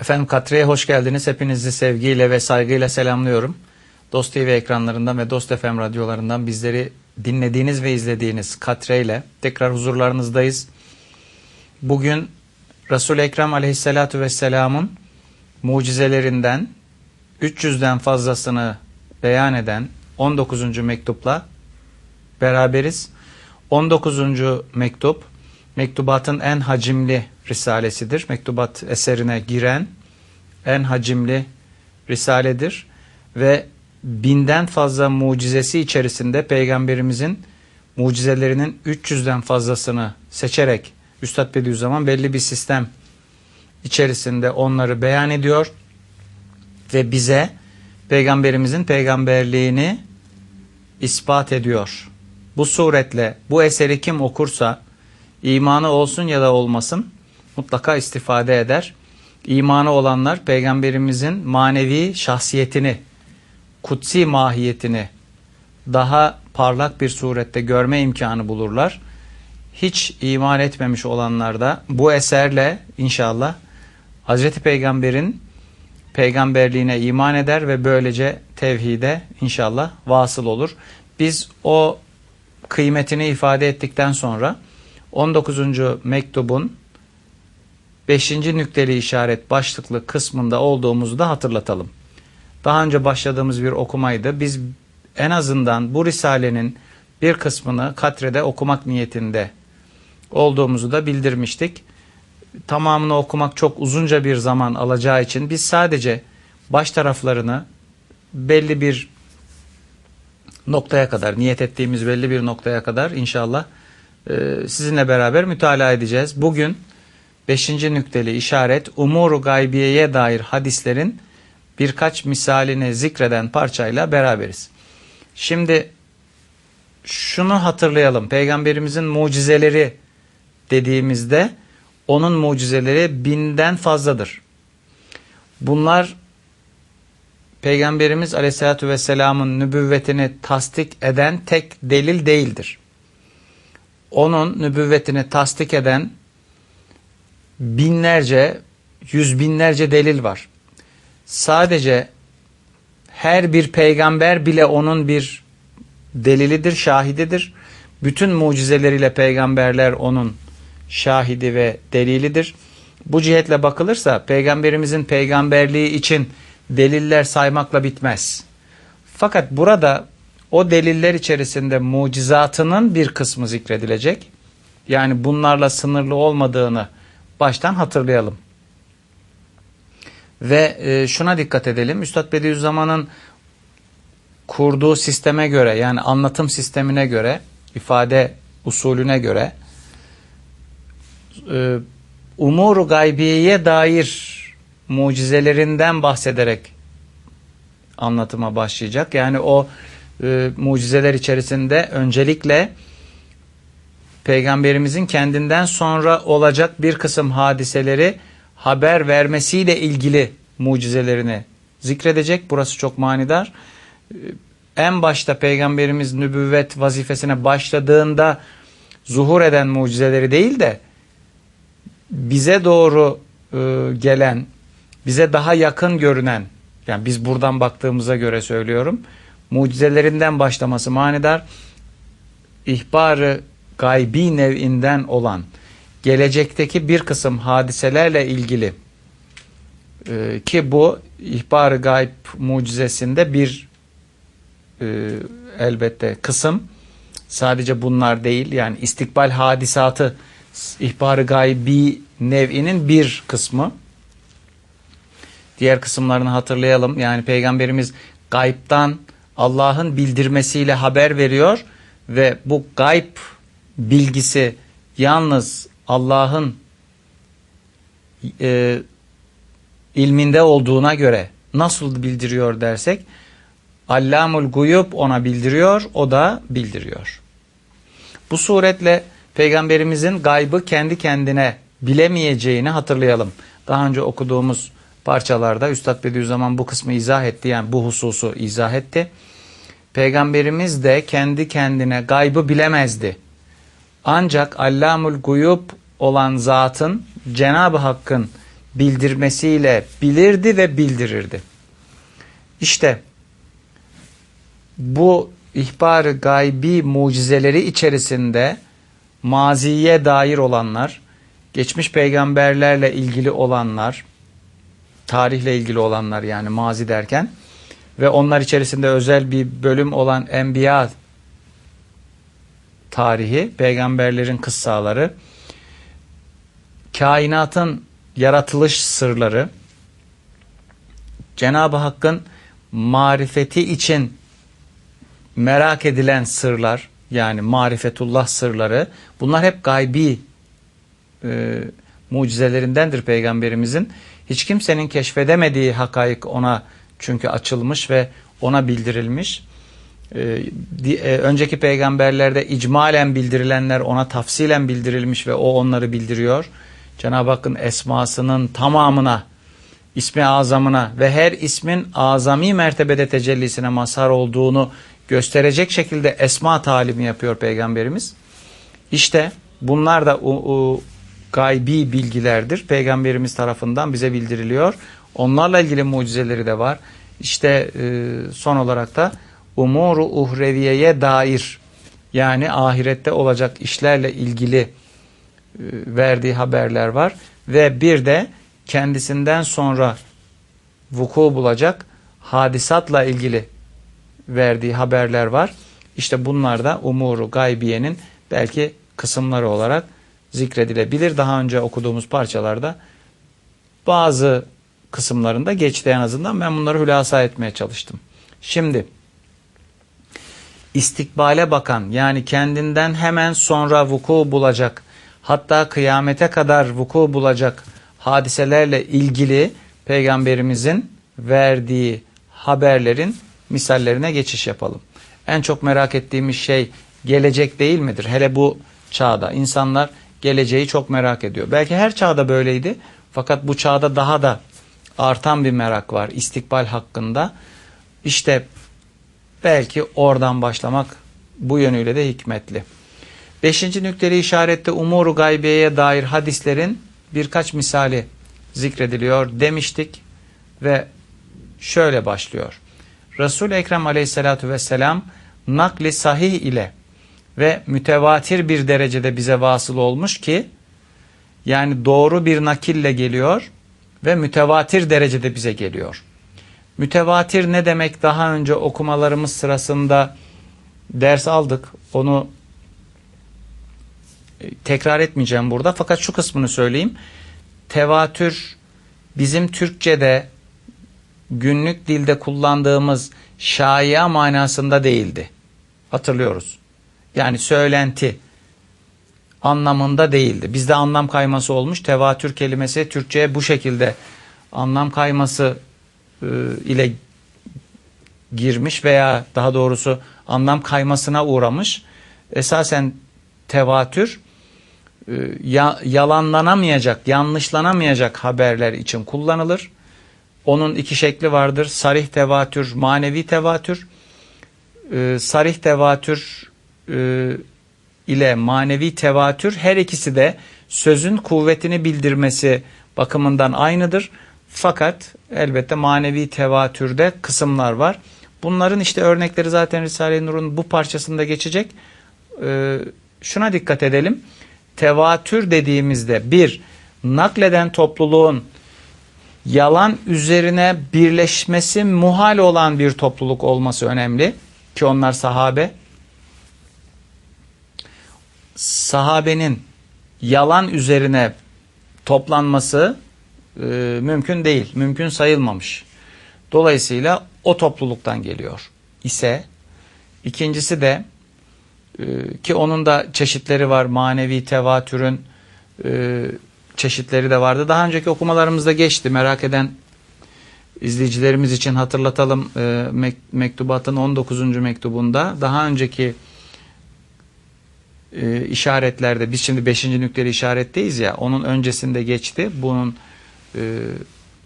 Efendim Katre'ye hoş geldiniz. Hepinizi sevgiyle ve saygıyla selamlıyorum. Dost TV ekranlarından ve Dost FM radyolarından bizleri dinlediğiniz ve izlediğiniz Katre ile tekrar huzurlarınızdayız. Bugün Resul-i Ekrem aleyhissalatu vesselamın mucizelerinden 300'den fazlasını beyan eden 19. mektupla beraberiz. 19. mektup mektubatın en hacimli risalesidir. Mektubat eserine giren en hacimli risaledir ve binden fazla mucizesi içerisinde peygamberimizin mucizelerinin 300'den fazlasını seçerek Üstad Bediüzzaman belli bir sistem içerisinde onları beyan ediyor ve bize peygamberimizin peygamberliğini ispat ediyor. Bu suretle bu eseri kim okursa imanı olsun ya da olmasın mutlaka istifade eder. İmanı olanlar peygamberimizin manevi şahsiyetini, kutsi mahiyetini daha parlak bir surette görme imkanı bulurlar. Hiç iman etmemiş olanlar da bu eserle inşallah Hazreti Peygamber'in peygamberliğine iman eder ve böylece tevhide inşallah vasıl olur. Biz o kıymetini ifade ettikten sonra 19. mektubun 5. nükteli işaret başlıklı kısmında olduğumuzu da hatırlatalım. Daha önce başladığımız bir okumaydı. Biz en azından bu risalenin bir kısmını Katre'de okumak niyetinde olduğumuzu da bildirmiştik. Tamamını okumak çok uzunca bir zaman alacağı için biz sadece baş taraflarını belli bir noktaya kadar, niyet ettiğimiz belli bir noktaya kadar inşallah e, sizinle beraber mütalaa edeceğiz. Bugün 5. nükteli işaret umuru gaybiyeye dair hadislerin birkaç misalini zikreden parçayla beraberiz. Şimdi şunu hatırlayalım. Peygamberimizin mucizeleri dediğimizde onun mucizeleri binden fazladır. Bunlar Peygamberimiz Aleyhisselatü Vesselam'ın nübüvvetini tasdik eden tek delil değildir. Onun nübüvvetini tasdik eden binlerce, yüz binlerce delil var. Sadece her bir peygamber bile onun bir delilidir, şahididir. Bütün mucizeleriyle peygamberler onun şahidi ve delilidir. Bu cihetle bakılırsa peygamberimizin peygamberliği için deliller saymakla bitmez. Fakat burada o deliller içerisinde mucizatının bir kısmı zikredilecek. Yani bunlarla sınırlı olmadığını baştan hatırlayalım. Ve e, şuna dikkat edelim. Üstad Bediüzzaman'ın kurduğu sisteme göre yani anlatım sistemine göre, ifade usulüne göre e, umuru gaybiyeye dair mucizelerinden bahsederek anlatıma başlayacak. Yani o e, mucizeler içerisinde öncelikle peygamberimizin kendinden sonra olacak bir kısım hadiseleri haber vermesiyle ilgili mucizelerini zikredecek. Burası çok manidar. En başta peygamberimiz nübüvvet vazifesine başladığında zuhur eden mucizeleri değil de bize doğru e, gelen, bize daha yakın görünen, yani biz buradan baktığımıza göre söylüyorum, mucizelerinden başlaması manidar. İhbarı gaybi nev'inden olan gelecekteki bir kısım hadiselerle ilgili e, ki bu ihbar-ı gayb mucizesinde bir e, elbette kısım. Sadece bunlar değil yani istikbal hadisatı ihbar-ı gaybi nev'inin bir kısmı. Diğer kısımlarını hatırlayalım. Yani peygamberimiz gaybtan Allah'ın bildirmesiyle haber veriyor ve bu gayb bilgisi yalnız Allah'ın e, ilminde olduğuna göre nasıl bildiriyor dersek Allamul Guyub ona bildiriyor, o da bildiriyor. Bu suretle Peygamberimizin gaybı kendi kendine bilemeyeceğini hatırlayalım. Daha önce okuduğumuz parçalarda Üstad Bediüzzaman bu kısmı izah etti. Yani bu hususu izah etti. Peygamberimiz de kendi kendine gaybı bilemezdi. Ancak Allamul Guyub olan zatın Cenab-ı Hakk'ın bildirmesiyle bilirdi ve bildirirdi. İşte bu ihbar gaybi mucizeleri içerisinde maziye dair olanlar, geçmiş peygamberlerle ilgili olanlar, tarihle ilgili olanlar yani mazi derken ve onlar içerisinde özel bir bölüm olan Enbiya tarihi, peygamberlerin kıssaları, kainatın yaratılış sırları, Cenab-ı Hakk'ın marifeti için merak edilen sırlar, yani marifetullah sırları, bunlar hep gaybi e, mucizelerindendir peygamberimizin. Hiç kimsenin keşfedemediği hakaik ona çünkü açılmış ve ona bildirilmiş. Ee, e, önceki peygamberlerde icmalen bildirilenler ona tafsilen bildirilmiş ve o onları bildiriyor. Cenab-ı Hakk'ın esmasının tamamına, ismi azamına ve her ismin azami mertebede tecellisine mazhar olduğunu gösterecek şekilde esma talimi yapıyor peygamberimiz. İşte bunlar da o, o gaybi bilgilerdir. Peygamberimiz tarafından bize bildiriliyor. Onlarla ilgili mucizeleri de var. İşte e, son olarak da umuru uhreviyeye dair yani ahirette olacak işlerle ilgili e, verdiği haberler var. Ve bir de kendisinden sonra vuku bulacak hadisatla ilgili verdiği haberler var. İşte bunlar da umuru gaybiyenin belki kısımları olarak zikredilebilir. Daha önce okuduğumuz parçalarda bazı kısımlarında geçti en azından. Ben bunları hülasa etmeye çalıştım. Şimdi istikbale bakan yani kendinden hemen sonra vuku bulacak hatta kıyamete kadar vuku bulacak hadiselerle ilgili peygamberimizin verdiği haberlerin misallerine geçiş yapalım. En çok merak ettiğimiz şey gelecek değil midir? Hele bu çağda insanlar geleceği çok merak ediyor. Belki her çağda böyleydi fakat bu çağda daha da artan bir merak var istikbal hakkında. İşte belki oradan başlamak bu yönüyle de hikmetli. Beşinci nükteli işarette umuru gaybiyeye dair hadislerin birkaç misali zikrediliyor demiştik ve şöyle başlıyor. Resul Ekrem Aleyhissalatu vesselam nakli sahih ile ve mütevatir bir derecede bize vasıl olmuş ki yani doğru bir nakille geliyor ve mütevatir derecede bize geliyor. Mütevatir ne demek daha önce okumalarımız sırasında ders aldık. Onu e, tekrar etmeyeceğim burada fakat şu kısmını söyleyeyim. Tevatür bizim Türkçe'de günlük dilde kullandığımız şaya manasında değildi. Hatırlıyoruz. Yani söylenti anlamında değildi. Bizde anlam kayması olmuş. Tevatür kelimesi Türkçe'ye bu şekilde anlam kayması ile girmiş veya daha doğrusu anlam kaymasına uğramış. Esasen tevatür e, ya, yalanlanamayacak, yanlışlanamayacak haberler için kullanılır. Onun iki şekli vardır. Sarih tevatür, manevi tevatür. E, sarih tevatür e, ile manevi tevatür her ikisi de sözün kuvvetini bildirmesi bakımından aynıdır. Fakat elbette manevi tevatürde kısımlar var. Bunların işte örnekleri zaten Risale-i Nur'un bu parçasında geçecek. Ee, şuna dikkat edelim. Tevatür dediğimizde bir, nakleden topluluğun yalan üzerine birleşmesi muhal olan bir topluluk olması önemli. Ki onlar sahabe sahabenin yalan üzerine toplanması e, mümkün değil. Mümkün sayılmamış. Dolayısıyla o topluluktan geliyor ise ikincisi de e, ki onun da çeşitleri var. Manevi tevatürün e, çeşitleri de vardı. Daha önceki okumalarımızda geçti. Merak eden izleyicilerimiz için hatırlatalım. E, mektubatın 19. mektubunda daha önceki e, işaretlerde biz şimdi 5. nükteli işaretteyiz ya onun öncesinde geçti. Bunun e,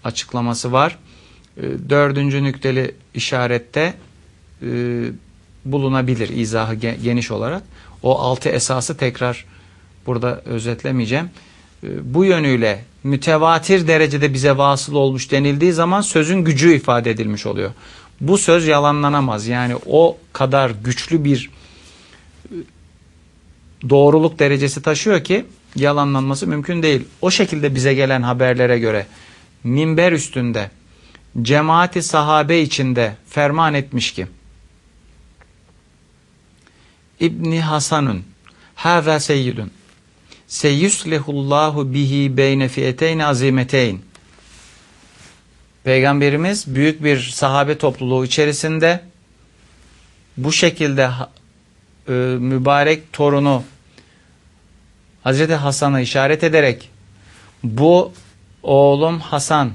açıklaması var. E, dördüncü nükteli işarette e, bulunabilir izahı geniş olarak. O altı esası tekrar burada özetlemeyeceğim. e, bu yönüyle mütevatir derecede bize vasıl olmuş denildiği zaman sözün gücü ifade edilmiş oluyor. Bu söz yalanlanamaz. Yani o kadar güçlü bir e, doğruluk derecesi taşıyor ki yalanlanması mümkün değil. O şekilde bize gelen haberlere göre minber üstünde cemaati sahabe içinde ferman etmiş ki İbni Hasanun Hâzâ seyyidun Seyyuslehullahu bihi beyne fiyeteyn azimeteyn Peygamberimiz büyük bir sahabe topluluğu içerisinde bu şekilde e, mübarek torunu Hazreti Hasan'a işaret ederek bu oğlum Hasan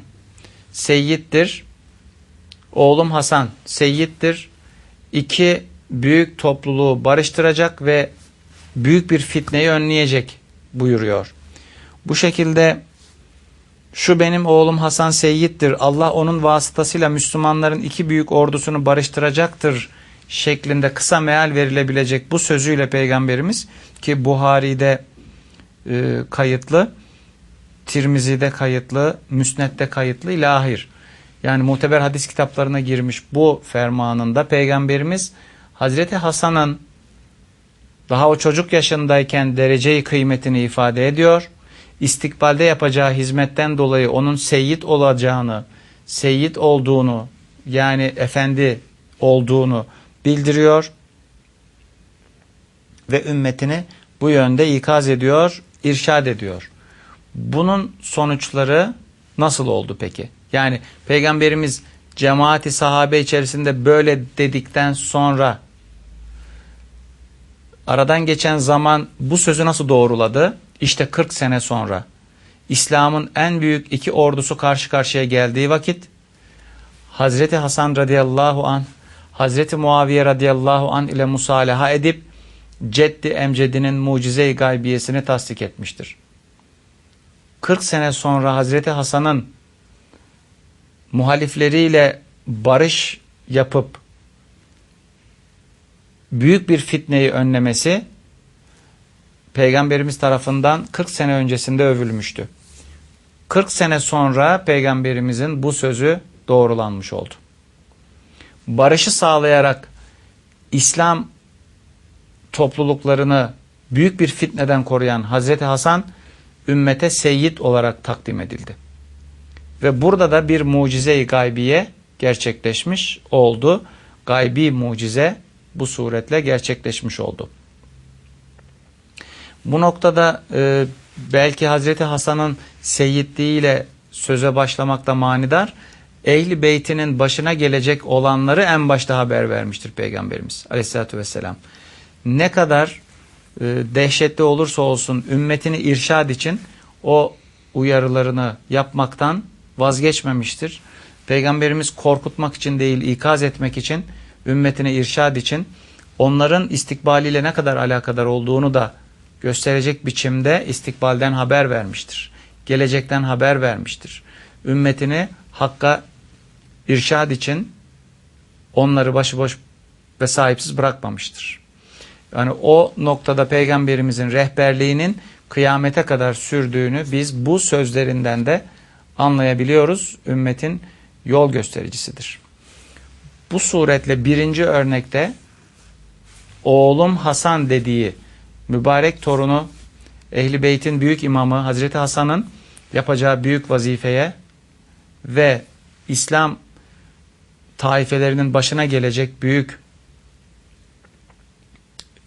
seyyittir. Oğlum Hasan seyyittir. İki büyük topluluğu barıştıracak ve büyük bir fitneyi önleyecek buyuruyor. Bu şekilde şu benim oğlum Hasan seyyittir. Allah onun vasıtasıyla Müslümanların iki büyük ordusunu barıştıracaktır şeklinde kısa meal verilebilecek bu sözüyle Peygamberimiz ki Buhari'de e, kayıtlı, Tirmizi'de kayıtlı, Müsnet'te kayıtlı ilahir. Yani muteber hadis kitaplarına girmiş bu fermanında Peygamberimiz Hazreti Hasan'ın daha o çocuk yaşındayken dereceyi kıymetini ifade ediyor. İstikbalde yapacağı hizmetten dolayı onun seyyid olacağını, seyyid olduğunu yani efendi olduğunu bildiriyor ve ümmetini bu yönde ikaz ediyor, irşad ediyor. Bunun sonuçları nasıl oldu peki? Yani peygamberimiz cemaati sahabe içerisinde böyle dedikten sonra aradan geçen zaman bu sözü nasıl doğruladı? İşte 40 sene sonra İslam'ın en büyük iki ordusu karşı karşıya geldiği vakit Hazreti Hasan radıyallahu an Hazreti Muaviye radıyallahu an ile musalaha edip Ceddi Emcedi'nin mucize-i gaybiyesini tasdik etmiştir. 40 sene sonra Hazreti Hasan'ın muhalifleriyle barış yapıp büyük bir fitneyi önlemesi Peygamberimiz tarafından 40 sene öncesinde övülmüştü. 40 sene sonra Peygamberimizin bu sözü doğrulanmış oldu. Barışı sağlayarak İslam topluluklarını büyük bir fitneden koruyan Hazreti Hasan ümmete seyyid olarak takdim edildi. Ve burada da bir mucize-i gaybiye gerçekleşmiş oldu. Gaybi mucize bu suretle gerçekleşmiş oldu. Bu noktada e, belki Hazreti Hasan'ın seyyidliğiyle söze başlamakta manidar. Ehli beytinin başına gelecek olanları en başta haber vermiştir Peygamberimiz aleyhissalatü vesselam. Ne kadar e, dehşetli olursa olsun ümmetini irşad için o uyarılarını yapmaktan vazgeçmemiştir. Peygamberimiz korkutmak için değil ikaz etmek için ümmetine irşad için onların istikbaliyle ne kadar alakadar olduğunu da gösterecek biçimde istikbalden haber vermiştir. Gelecekten haber vermiştir. Ümmetini hakka irşad için onları başıboş ve sahipsiz bırakmamıştır. Yani o noktada peygamberimizin rehberliğinin kıyamete kadar sürdüğünü biz bu sözlerinden de anlayabiliyoruz. Ümmetin yol göstericisidir. Bu suretle birinci örnekte oğlum Hasan dediği mübarek torunu Ehli Beyt'in büyük imamı Hazreti Hasan'ın yapacağı büyük vazifeye ve İslam taifelerinin başına gelecek büyük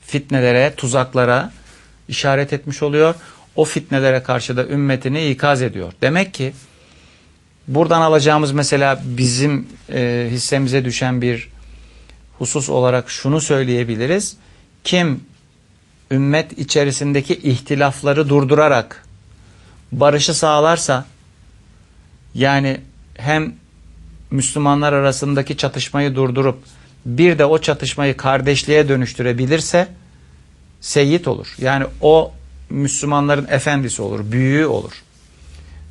fitnelere, tuzaklara işaret etmiş oluyor. O fitnelere karşı da ümmetini ikaz ediyor. Demek ki buradan alacağımız mesela bizim e, hissemize düşen bir husus olarak şunu söyleyebiliriz. Kim ümmet içerisindeki ihtilafları durdurarak barışı sağlarsa yani hem Müslümanlar arasındaki çatışmayı durdurup bir de o çatışmayı kardeşliğe dönüştürebilirse seyit olur. Yani o Müslümanların efendisi olur, büyüğü olur.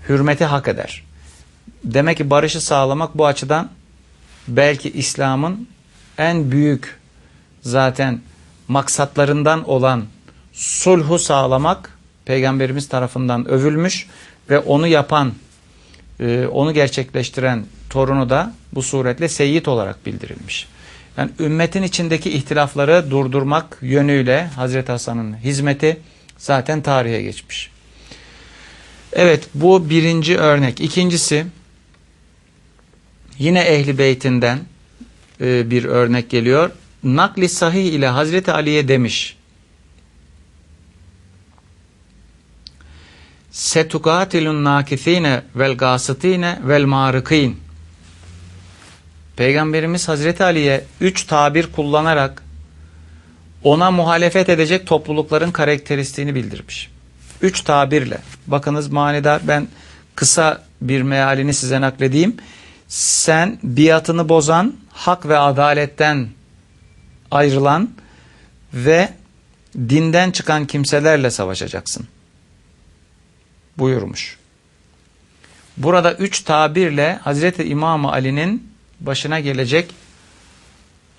Hürmeti hak eder. Demek ki barışı sağlamak bu açıdan belki İslam'ın en büyük zaten maksatlarından olan sulhu sağlamak Peygamberimiz tarafından övülmüş ve onu yapan, e, onu gerçekleştiren torunu da bu suretle seyyid olarak bildirilmiş. Yani ümmetin içindeki ihtilafları durdurmak yönüyle Hazreti Hasan'ın hizmeti zaten tarihe geçmiş. Evet bu birinci örnek. İkincisi yine Ehli Beytinden e, bir örnek geliyor. Nakli sahih ile Hazreti Ali'ye demiş. Setukatilun nakithine vel gasitine vel marikin. Peygamberimiz Hazreti Ali'ye üç tabir kullanarak ona muhalefet edecek toplulukların karakteristiğini bildirmiş. Üç tabirle. Bakınız manidar ben kısa bir mealini size nakledeyim. Sen biatını bozan, hak ve adaletten ayrılan ve dinden çıkan kimselerle savaşacaksın. Buyurmuş. Burada üç tabirle Hazreti İmam Ali'nin başına gelecek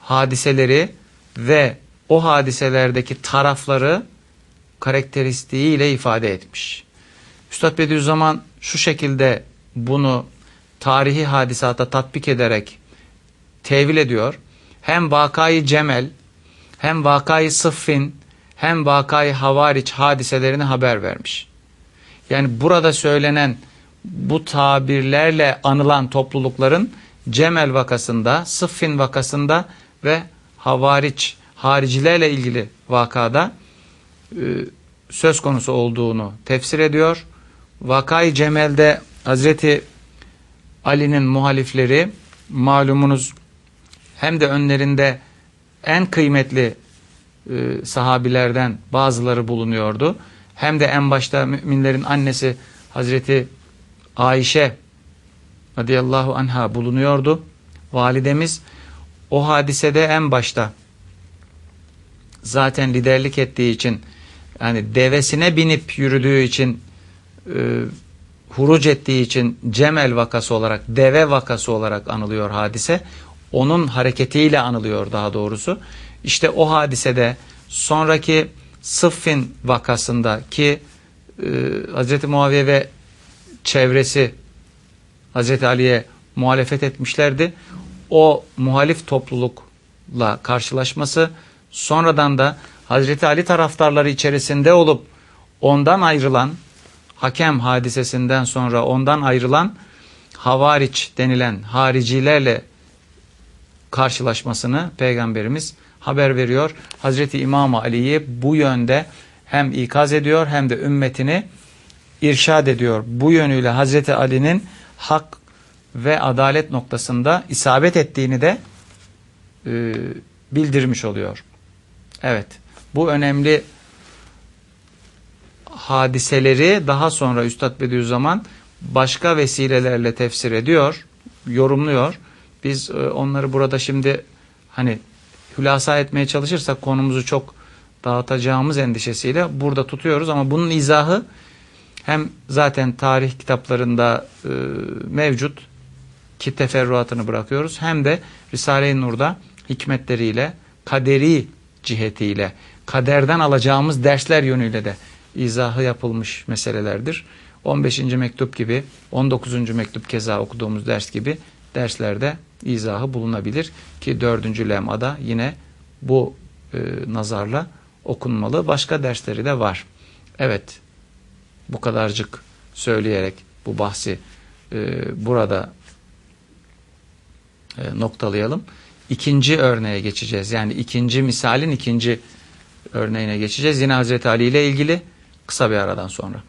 hadiseleri ve o hadiselerdeki tarafları karakteristiğiyle ifade etmiş. Üstad Bediüzzaman şu şekilde bunu tarihi hadisata tatbik ederek tevil ediyor. Hem vakayı cemel, hem vakayı sıffin, hem vakayı havariç hadiselerini haber vermiş. Yani burada söylenen bu tabirlerle anılan toplulukların Cemel vakasında, Sıffin vakasında ve havariç, haricilerle ilgili vakada e, söz konusu olduğunu tefsir ediyor. Vakayı Cemel'de Hazreti Ali'nin muhalifleri malumunuz hem de önlerinde en kıymetli e, sahabilerden bazıları bulunuyordu. Hem de en başta müminlerin annesi Hazreti Ayşe radıyallahu anha bulunuyordu. Validemiz o hadisede en başta zaten liderlik ettiği için yani devesine binip yürüdüğü için e, huruc ettiği için Cemel vakası olarak deve vakası olarak anılıyor hadise. Onun hareketiyle anılıyor daha doğrusu. İşte o hadisede sonraki Sıffin vakasında ki e, Hz. Muaviye ve çevresi Hz. Ali'ye muhalefet etmişlerdi. O muhalif toplulukla karşılaşması sonradan da Hz. Ali taraftarları içerisinde olup ondan ayrılan hakem hadisesinden sonra ondan ayrılan havariç denilen haricilerle karşılaşmasını Peygamberimiz haber veriyor. Hazreti İmam Ali'yi bu yönde hem ikaz ediyor hem de ümmetini irşad ediyor. Bu yönüyle Hazreti Ali'nin hak ve adalet noktasında isabet ettiğini de e, bildirmiş oluyor. Evet bu önemli hadiseleri daha sonra Üstad Bediüzzaman başka vesilelerle tefsir ediyor, yorumluyor. Biz e, onları burada şimdi hani hülasa etmeye çalışırsak konumuzu çok dağıtacağımız endişesiyle burada tutuyoruz ama bunun izahı hem zaten tarih kitaplarında e, mevcut ki teferruatını bırakıyoruz hem de Risale-i Nur'da hikmetleriyle kaderi cihetiyle kaderden alacağımız dersler yönüyle de izahı yapılmış meselelerdir. 15. mektup gibi 19. mektup keza okuduğumuz ders gibi derslerde izahı bulunabilir ki 4. lemada yine bu e, nazarla okunmalı. Başka dersleri de var. Evet bu kadarcık söyleyerek bu bahsi e, burada e, noktalayalım. İkinci örneğe geçeceğiz. Yani ikinci misalin ikinci örneğine geçeceğiz. Yine Hazreti Ali ile ilgili kısa bir aradan sonra.